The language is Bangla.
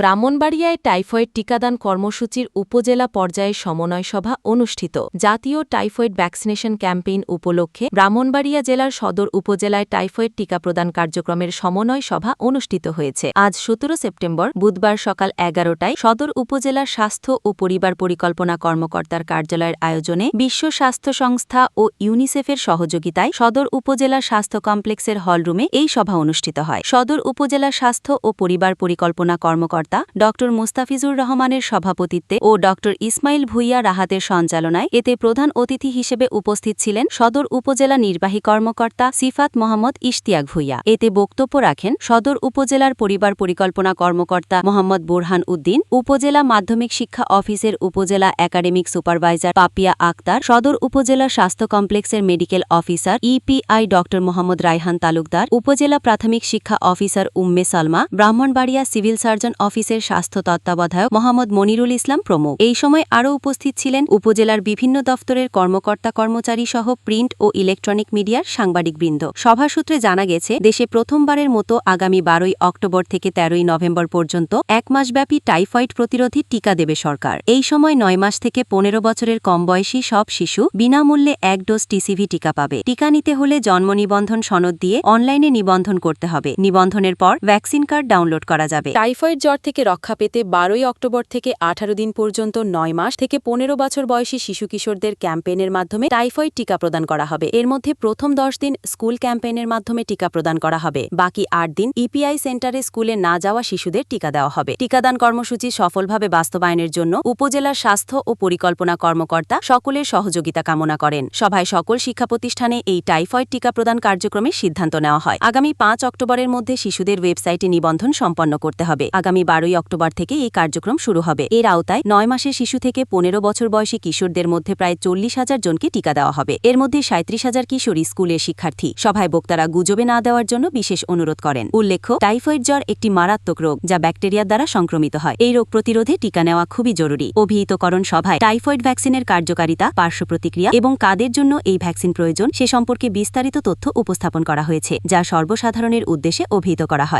ব্রাহ্মণবাড়িয়ায় টাইফয়েড টিকাদান কর্মসূচির উপজেলা পর্যায়ে সমন্বয় সভা অনুষ্ঠিত। জাতীয় টাইফয়েড ভ্যাকসিনেশন ক্যাম্পেইন উপলক্ষে ব্রাহ্মণবাড়িয়া জেলার সদর উপজেলায় টাইফয়েড টিকা প্রদান কার্যক্রমের সমন্বয় সভা অনুষ্ঠিত হয়েছে। আজ সতেরো সেপ্টেম্বর, বুধবার সকাল এগারোটায় সদর উপজেলার স্বাস্থ্য ও পরিবার পরিকল্পনা কর্মকর্তার কার্যালয়ের আয়োজনে বিশ্ব স্বাস্থ্য সংস্থা ও ইউনিসেফের সহযোগিতায় সদর উপজেলা স্বাস্থ্য কমপ্লেক্সের হলরুমে এই সভা অনুষ্ঠিত হয়। সদর উপজেলা স্বাস্থ্য ও পরিবার পরিকল্পনা কর্মকর্তা ড. মুস্তাফিজুর রহমানের সভাপতিত্বে ও ড. ইসমাইল ভুইয়া রাহাতের সঞ্চালনায় এতে প্রধান অতিথি হিসেবে উপস্থিত ছিলেন সদর উপজেলা নির্বাহী কর্মকর্তা সিফাত মোহাম্মদ ইশতিয়াক ভুইয়া। এতে বক্তব্য রাখেন সদর উপজেলার পরিবার পরিকল্পনা কর্মকর্তা মোহাম্মদ বোরহান উদ্দিন, উপজেলা মাধ্যমিক শিক্ষা অফিসের উপজেলা একাডেমিক সুপারভাইজার পাপিয়া আক্তার, সদর উপজেলা স্বাস্থ্য কমপ্লেক্সের মেডিকেল অফিসার ইপিআই ড. মোহাম্মদ রায়হান তালুকদার, উপজেলা প্রাথমিক শিক্ষা officer Umme Salma, Brahmanbaria civil surgeon অফিসের স্বাস্থ্য তত্ত্বাবধায়ক মোহাম্মদ মনিরুল ইসলাম প্রমুখ। এই সময় আরও উপস্থিত ছিলেন উপজেলার বিভিন্ন দফতরের কর্মকর্তা কর্মচারী সহ প্রিন্ট ও ইলেকট্রনিক মিডিয়ার সাংবাদিকবৃন্দ। সভা সূত্রে জানা গেছে, দেশে প্রথমবারের মতো আগামী বারোই অক্টোবর থেকে তেরোই নভেম্বর পর্যন্ত এক মাসব্যাপী টাইফয়েড প্রতিরোধী টিকা দেবে সরকার। এই সময় নয় মাস থেকে পনেরো বছরের কম বয়সী সব শিশু বিনামূল্যে এক ডোজ টিসিভি টিকা পাবে। টিকা নিতে হলে জন্ম নিবন্ধন সনদ দিয়ে অনলাইনে নিবন্ধন করতে হবে। নিবন্ধনের পর ভ্যাকসিন কার্ড ডাউনলোড করা যাবে। টাইফয়েড জ্বর থেকে রক্ষা পেতে বারোই অক্টোবর থেকে আঠারো দিন পর্যন্ত নয় মাস থেকে পনেরো বছর বয়সী শিশু কিশোরদের ক্যাম্পেইনের মাধ্যমে টাইফয়েড টিকা প্রদান করা হবে। এর মধ্যে প্রথম দশ দিন স্কুল ক্যাম্পেইনের মাধ্যমে টিকা প্রদান করা হবে। বাকি আট দিন ইপিআই সেন্টারে স্কুলে না যাওয়া শিশুদের টিকা দেওয়া হবে। টিকাদান কর্মসূচি সফলভাবে বাস্তবায়নের জন্য উপজেলার স্বাস্থ্য ও পরিকল্পনা কর্মকর্তা সকলের সহযোগিতা কামনা করেন। সভায় সকল শিক্ষা প্রতিষ্ঠানে এই টাইফয়েড টিকা প্রদান কার্যক্রমে সিদ্ধান্ত নেওয়া হয়। আগামী পাঁচ অক্টোবরের মধ্যে শিশুদের ওয়েবসাইটে নিবন্ধন সম্পন্ন করতে হবে। আগামী বারোই অক্টোবর থেকে এই কার্যক্রম শুরু হবে। এর আওতায় নয় মাসের শিশু থেকে পনেরো বছর বয়সী কিশোরদের মধ্যে প্রায় চল্লিশ হাজার জনকে টিকা দেওয়া হবে। এর মধ্যে সাঁত্রিশ হাজার কিশোরী স্কুলের শিক্ষার্থী। সভায় বক্তারা গুজবে না দেওয়ার জন্য বিশেষ অনুরোধ করেন। উল্লেখ্য, টাইফয়েড জ্বর একটি মারাত্মক রোগ যা ব্যাকটেরিয়ার দ্বারা সংক্রমিত হয়। এই রোগ প্রতিরোধে টিকা নেওয়া খুবই জরুরি। অভিহিতকরণ সভায় টাইফয়েড ভ্যাকসিনের কার্যকারিতা, পার্শ্ব প্রতিক্রিয়া এবং কাদের জন্য এই ভ্যাকসিন প্রয়োজন সে সম্পর্কে বিস্তারিত তথ্য উপস্থাপন করা হয়েছে, যা সর্বসাধারণের উদ্দেশ্যে অভিহিত করা হয়।